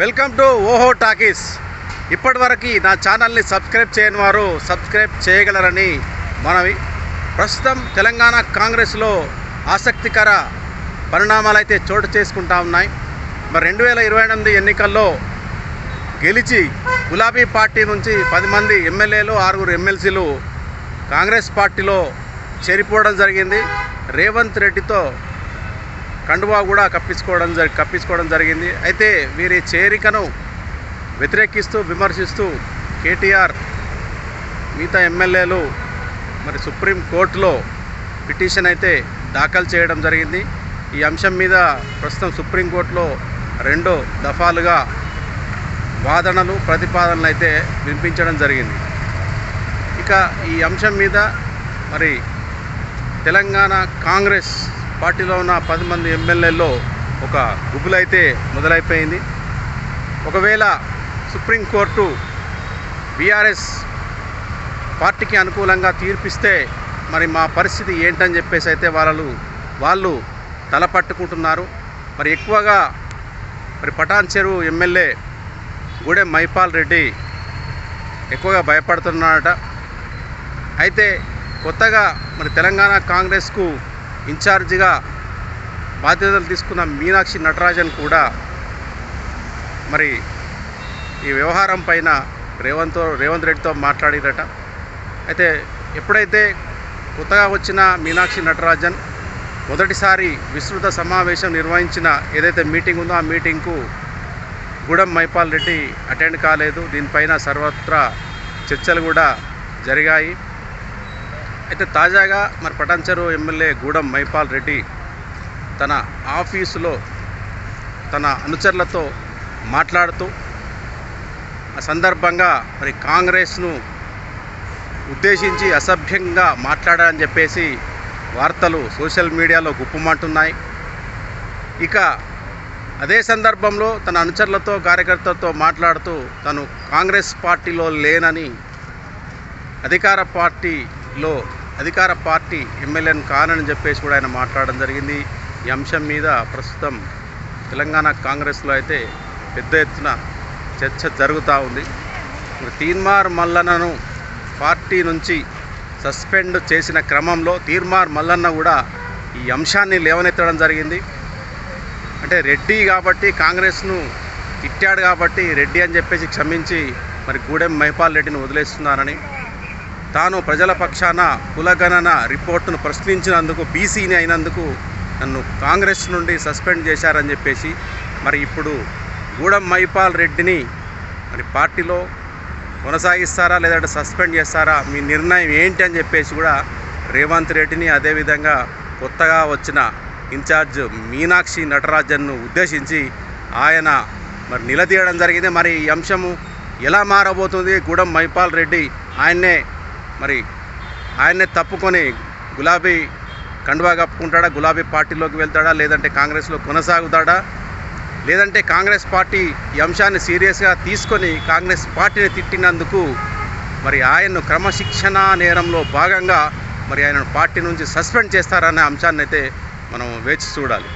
Welcome to ఓహో talkies. ఇప్పటివరకు నా ఛానల్ని సబ్స్క్రైబ్ చేయని వారు సబ్స్క్రైబ్ చేయగలరని మనవి ప్రస్తుతం తెలంగాణ కాంగ్రెస్లో ఆసక్తికర పరిణామాలు అయితే చోటు చేసుకుంటా ఉన్నాయి. మరి రెండు వేల ఇరవై ఎనిమిది ఎన్నికల్లో గెలిచి గులాబీ పార్టీ నుంచి పది మంది ఎమ్మెల్యేలు ఆరుగురు ఎమ్మెల్సీలు కాంగ్రెస్ పార్టీలో చేరిపోవడం జరిగింది. రేవంత్ రెడ్డితో కండువా కూడా కప్పించుకోవడం జరి కప్పించుకోవడం జరిగింది. అయితే వీరి చేరికను వ్యతిరేకిస్తూ విమర్శిస్తూ కేటీఆర్ మిగతా ఎమ్మెల్యేలు మరి సుప్రీం కోర్టులో పిటిషన్ అయితే దాఖలు చేయడం జరిగింది. ఈ అంశం మీద ప్రస్తుతం సుప్రీంకోర్టులో రెండు దఫాలుగా వాదనలు ప్రతిపాదనలు అయితే వినిపించడం జరిగింది. ఇక ఈ అంశం మీద మరి తెలంగాణ కాంగ్రెస్ పార్టీలో ఉన్న పది మంది ఎమ్మెల్యేల్లో ఒక గుబులైతే మొదలైపోయింది. ఒకవేళ సుప్రీంకోర్టు బీఆర్ఎస్ పార్టీకి అనుకూలంగా తీర్పిస్తే మరి మా పరిస్థితి ఏంటని చెప్పేసి అయితే వాళ్ళు వాళ్ళు తలపట్టుకుంటున్నారు. మరి ఎక్కువగా మరి పటాన్ చెరువు ఎమ్మెల్యే గూడెం మైపాల్ రెడ్డి ఎక్కువగా భయపడుతున్నాడట. అయితే కొత్తగా మరి తెలంగాణ కాంగ్రెస్కు ఇన్ఛార్జిగా బాధ్యతలు తీసుకున్న మీనాక్షి నటరాజన్ కూడా మరి ఈ వ్యవహారం పైన రేవంత్ రేవంత్ రెడ్డితో మాట్లాడిరట. అయితే ఎప్పుడైతే కొత్తగా వచ్చిన మీనాక్షి నటరాజన్ మొదటిసారి విస్తృత సమావేశం నిర్వహించిన ఏదైతే మీటింగ్ ఉందో ఆ మీటింగ్కు గూడెం మైపాల్ రెడ్డి అటెండ్ కాలేదు. దీనిపైన సర్వత్రా చర్చలు కూడా జరిగాయి. అయితే తాజాగా మరి పటాన్చెరు ఎమ్మెల్యే గూడెం మైపాల్ రెడ్డి తన ఆఫీసులో తన అనుచరులతో మాట్లాడుతూ ఆ సందర్భంగా మరి కాంగ్రెస్ను ఉద్దేశించి అసభ్యంగా మాట్లాడాలని చెప్పేసి వార్తలు సోషల్ మీడియాలో గుప్పమంటున్నాయి. ఇక అదే సందర్భంలో తన అనుచరులతో కార్యకర్తలతో మాట్లాడుతూ తను కాంగ్రెస్ పార్టీలో లేనని అధికార పార్టీలో అధికార పార్టీ ఎమ్మెల్యేని కానని చెప్పేసి కూడా ఆయన మాట్లాడడం జరిగింది. ఈ అంశం మీద ప్రస్తుతం తెలంగాణ కాంగ్రెస్లో అయితే పెద్ద ఎత్తున చర్చ జరుగుతూ ఉంది. తీర్మార్ తీన్మార్ మల్లన్నను పార్టీ నుంచి సస్పెండ్ చేసిన క్రమంలో తీర్మార్ మల్లన్న కూడా ఈ అంశాన్ని లేవనెత్తడం జరిగింది. అంటే రెడ్డి కాబట్టి కాంగ్రెస్ను తిట్టాడు కాబట్టి రెడ్డి అని చెప్పేసి క్షమించి మరి గూడెం మైపాల్ రెడ్డిని వదిలేస్తున్నారని తాను ప్రజల పక్షాన కులగణన రిపోర్టును ప్రశ్నించినందుకు బీసీని అయినందుకు నన్ను కాంగ్రెస్ నుండి సస్పెండ్ చేశారని చెప్పేసి మరి ఇప్పుడు గూడెం మైపాల్ రెడ్డిని మరి పార్టీలో కొనసాగిస్తారా లేదంటే సస్పెండ్ చేస్తారా మీ నిర్ణయం ఏంటి అని చెప్పేసి కూడా రేవంత్ రెడ్డిని అదేవిధంగా కొత్తగా వచ్చిన ఇన్ఛార్జ్ మీనాక్షి నటరాజన్ను ఉద్దేశించి ఆయన మరి నిలదీయడం జరిగింది. మరి ఈ అంశము ఎలా మారబోతుంది? గూడెం మైపాల్ రెడ్డి ఆయన్నే మరి ఆయన్నే తప్పుకొని గులాబీ కండువా కప్పుకుంటాడా? గులాబీ పార్టీలోకి వెళ్తాడా? లేదంటే కాంగ్రెస్లో కొనసాగుతాడా? లేదంటే కాంగ్రెస్ పార్టీ ఈ అంశాన్ని సీరియస్గా తీసుకొని కాంగ్రెస్ పార్టీని తిట్టినందుకు మరి ఆయన్ను క్రమశిక్షణ నేరంలో భాగంగా మరి ఆయన పార్టీ నుంచి సస్పెండ్ చేస్తారనే అంశాన్ని అయితే మనం వేచి చూడాలి.